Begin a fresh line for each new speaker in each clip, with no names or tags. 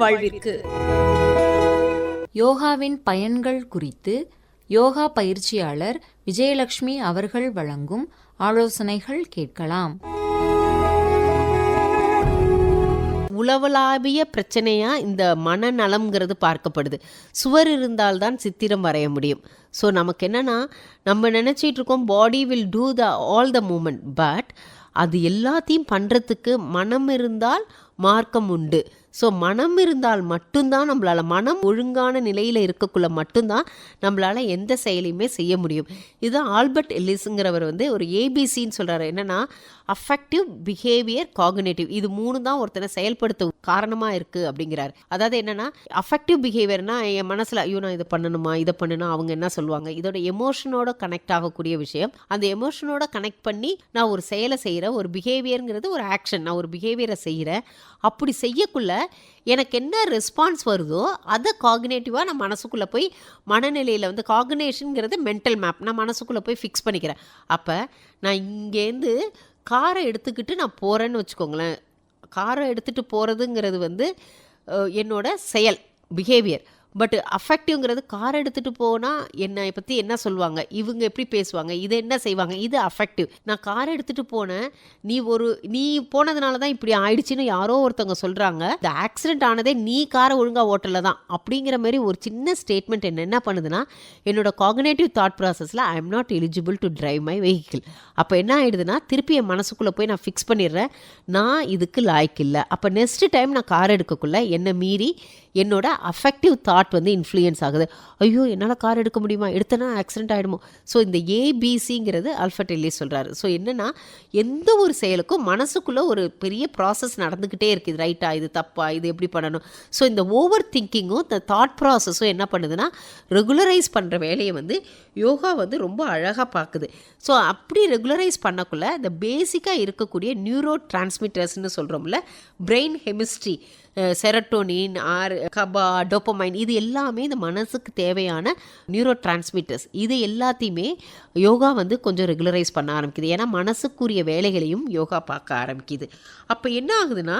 வாழ்விற்கு.
யோகாவின் பயன்கள் குறித்து யோகா பயிற்சியாளர் விஜயலட்சுமி அவர்கள் வழங்கும் ஆலோசனைகள் கேட்கலாம்.
உலகளாவிய பிரச்சனையா இந்த மனநலம்ங்கிறது பார்க்கப்படுது. சுவர் இருந்தால்தான் சித்திரம் வரைய முடியும். ஸோ நமக்கு என்னன்னா நம்ம நினச்சிட்டு இருக்கோம் body will do the all the movement but அது எல்லாத்தையும் பண்ணுறதுக்கு மனம் இருந்தால் மார்க்கம் உண்டு. ஸோ மனம் இருந்தால் மட்டும்தான் நம்மளால் மனம் ஒழுங்கான நிலையில் இருக்கக்குள்ள மட்டும்தான் நம்மளால் எந்த செயலையுமே செய்ய முடியும். இதுதான் ஆல்பர்ட் எல்லிஸுங்கிறவர் வந்து ஒரு ஏபிசின்னு சொல்கிறாரு என்னென்னா அஃபெக்டிவ் பிஹேவியர் காகுனேட்டிவ் இது மூணு தான் ஒருத்தனை செயல்படுத்த காரணமாக இருக்குது அப்படிங்கிறாரு. அதாவது என்னென்னா அஃபெக்டிவ் பிஹேவியர்னா என் மனசில் ஐயோ நான் இதை பண்ணணுமா? இதை பண்ணணும் அவங்க என்ன சொல்லுவாங்க? இதோட எமோஷனோட கனெக்ட் ஆகக்கூடிய விஷயம். அந்த எமோஷனோட கனெக்ட் பண்ணி நான் ஒரு செயலை செய்கிறேன் ஒரு பிஹேவியருங்கிறது ஒரு ஆக்ஷன் நான் ஒரு பிஹேவியரை செய்கிறேன் அப்படி செய்யக்குள்ள எனக்கு என்ன ரெஸ்பான்ஸ் வருதோ அதை காகினேட்டிவாக நான் மனசுக்குள்ளே போய் மனநிலையில் வந்து காகினேஷனுங்கிறது மென்டல் மேப் நான் மனசுக்குள்ளே போய் ஃபிக்ஸ் பண்ணிக்கிறேன். அப்போ நான் இங்கேருந்து காரை எடுத்துக்கிட்டு நான் போகிறேன்னு வச்சுக்கோங்களேன். காரை எடுத்துகிட்டு போகிறதுங்கிறது வந்து என்னோட செயல் பிஹேவியர் பட் அஃபெக்டிவ்ங்கிறது கார் எடுத்துகிட்டு போனால் என்னை பற்றி என்ன சொல்லுவாங்க? இவங்க எப்படி பேசுவாங்க? இது என்ன செய்வாங்க? இது அஃபெக்டிவ். நான் கார் எடுத்துகிட்டு போனேன். நீ ஒரு நீ போனதுனால தான் இப்படி ஆயிடுச்சுன்னு யாரோ ஒருத்தவங்க சொல்கிறாங்க இந்த ஆக்சிடென்ட் ஆனதே நீ காரை ஒழுங்காக ஓட்டல தான். அப்படிங்கிற மாதிரி ஒரு சின்ன ஸ்டேட்மெண்ட் என்ன என்ன பண்ணுதுன்னா என்னோட காகனேட்டிவ் தாட் ப்ராசஸில் I am not eligible to drive my vehicle அப்போ என்ன ஆயிடுதுன்னா திருப்பி என் மனசுக்குள்ளே போய் நான் ஃபிக்ஸ் பண்ணிடுறேன். நான் இதுக்கு லாய்க்கு இல்லை. அப்போ நெக்ஸ்ட் டைம் நான் கார் எடுக்கக்குள்ள என்னை மீறி என்னோட அஃபெக்டிவ் தாட் வந்து இன்ஃப்ளூயன்ஸ் ஆகுது. ஐயோ என்னால் கார் எடுக்க முடியுமா? எடுத்தனா ஆக்சிடென்ட் ஆகிடுமோ ஸோ இந்த ஏபிசிங்கிறது அல்ஃபர்ட் எல்லி சொல்கிறாரு ஸோ என்னென்னா எந்த ஒரு செயலுக்கும் மனசுக்குள்ளே ஒரு பெரிய ப்ராசஸ் நடந்துக்கிட்டே இருக்குது. ரைட்டாக ரைட்டா இது தப்பா? இது எப்படி பண்ணணும்? ஸோ இந்த ஓவர் திங்கிங்கும் இந்த தாட் ப்ராசஸும் என்ன பண்ணுதுன்னா ரெகுலரைஸ் பண்ணுற வேலையை வந்து யோகா வந்து ரொம்ப அழகாக பார்க்குது ஸோ அப்படி ரெகுலரைஸ் பண்ணக்குள்ளே இந்த பேசிக்காக இருக்கக்கூடிய நியூரோ டிரான்ஸ்மிட்டர்ஸ்னு சொல்கிறோம்ல brain chemistry serotonin or GABA dopamine இது எல்லாமே இந்த மனசுக்கு தேவையான நியூரோ டிரான்ஸ்மிட்டர்ஸ் இது எல்லாத்தையுமே யோகா வந்து கொஞ்சம் ரெகுலரைஸ் பண்ண ஆரம்பிக்குது. ஏன்னா மனசுக்குரிய வேலைகளையும் யோகா பார்க்க ஆரம்பிக்குது. அப்போ என்ன ஆகுதுன்னா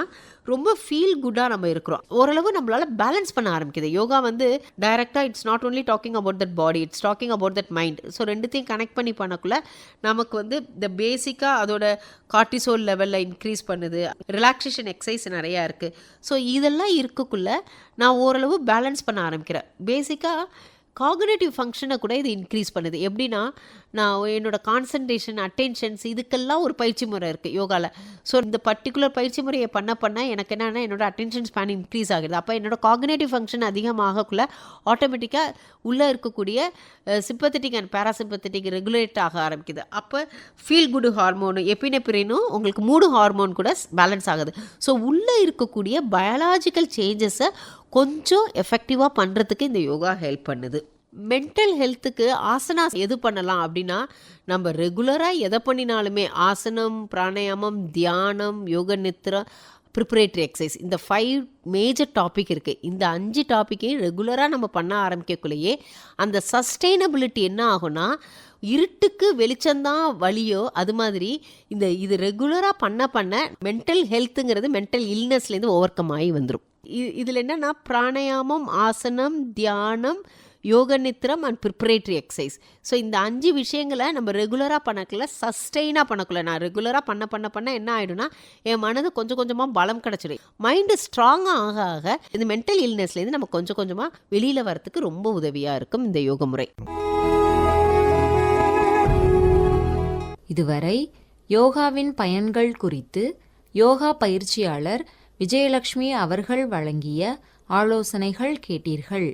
ரொம்ப ஃபீல் குட்டாக நம்ம இருக்கிறோம். ஓரளவு நம்மளால் பேலன்ஸ் பண்ண ஆரம்பிக்குது. யோகா வந்து டைரெக்டாக it's not only talking about that body it's talking about that mind so ரெண்டுத்தையும் கனெக்ட் பண்ணி பண்ணக்குள்ள நமக்கு வந்து இந்த பேசிக்காக அதோட கார்டிசோல் லெவலில் இன்க்ரீஸ் பண்ணுது. ரிலாக்ஸேஷன் எக்ஸசைஸ் நிறையா இருக்குது ஸோ இதெல்லாம் இருக்கக்குள்ளே நான் ஓரளவு பேலன்ஸ் பண்ண ஆரம்பிக்கிறேன். பேசிக்காக காகுனேட்டிவ் ஃபங்க்ஷனை கூட இது இன்க்ரீஸ் பண்ணுது. எப்படின்னா நான் என்னோட கான்சன்ட்ரேஷன் அட்டென்ஷன்ஸ் இதுக்கெல்லாம் ஒரு பயிற்சி முறை இருக்குது யோகாவில் ஸோ இந்த பர்டிகுலர் பயிற்சி முறையை பண்ண பண்ண எனக்கு என்னென்னா என்னோட அட்டென்ஷன் ஸ்பேன் இன்க்ரீஸ் ஆகுது. அப்போ என்னோட காகுனேட்டிவ் ஃபங்க்ஷன் அதிகமாகக்குள்ள ஆட்டோமேட்டிக்காக உள்ளே இருக்கக்கூடிய சிம்பத்தட்டிக் அண்ட் பேராசிம்பத்தட்டிக் ரெகுலேட் ஆக ஆரம்பிக்குது. அப்போ ஃபீல் குட் ஹார்மோனு எப்பினெப்பிரினும் உங்களுக்கு மூடு ஹார்மோன் கூட பேலன்ஸ் ஆகுது. ஸோ உள்ளே இருக்கக்கூடிய பயாலாஜிக்கல் சேஞ்சஸை கொஞ்சம் எஃபெக்டிவாக பண்ணுறதுக்கு இந்த யோகா ஹெல்ப் பண்ணுது. மென்டல் ஹெல்த்துக்கு ஆசனாஸ் எது பண்ணலாம் அப்படின்னா நம்ம ரெகுலராக எதை பண்ணினாலுமே ஆசனம் பிராணாயாமம் தியானம் யோக நித்ரா ப்ரிப்பரேட்டரி எக்ஸசைஸ் இந்த ஃபைவ் மேஜர் டாபிக் இருக்குது இந்த அஞ்சு டாப்பிக்கையும் ரெகுலராக நம்ம பண்ண ஆரம்பிக்கக்குள்ளேயே அந்த சஸ்டெயினபிலிட்டி என்ன ஆகும்னா இருட்டுக்கு வெளிச்சம்தான் வழியோ அது மாதிரி இந்த இது ரெகுலராக பண்ண பண்ண மென்டல் ஹெல்த்துங்கிறது மென்டல் இல்னஸ்லேருந்து ஓவர் கம் ஆகி வந்துடும் இதில் என்னென்னா பிராணாயாமம் ஆசனம் தியானம் யோக நித்திரம் அண்ட் ப்ரிப்பரேட்டரி எக்ஸசைஸ் ஸோ இந்த அஞ்சு விஷயங்களை நம்ம ரெகுலராக பண்ணக்குள்ள சஸ்டெயினாக பண்ணக்குள்ள நான் ரெகுலராக பண்ண பண்ண பண்ண என்ன ஆகிடும்னா என் மனது கொஞ்சம் கொஞ்சமாக பலம் கிடச்சிடும். மைண்டு ஸ்ட்ராங்காக ஆக ஆக இந்த மென்டல் இல்னஸ்லேருந்து நம்ம கொஞ்சம் கொஞ்சமாக வெளியில் வரத்துக்கு ரொம்ப உதவியாக இருக்கும் இந்த யோக முறை.
இதுவரை யோகாவின் பயன்கள் குறித்து யோகா பயிற்சியாளர் விஜயலட்சுமி அவர்கள் வழங்கிய ஆலோசனைகள் கேட்டீர்கள்.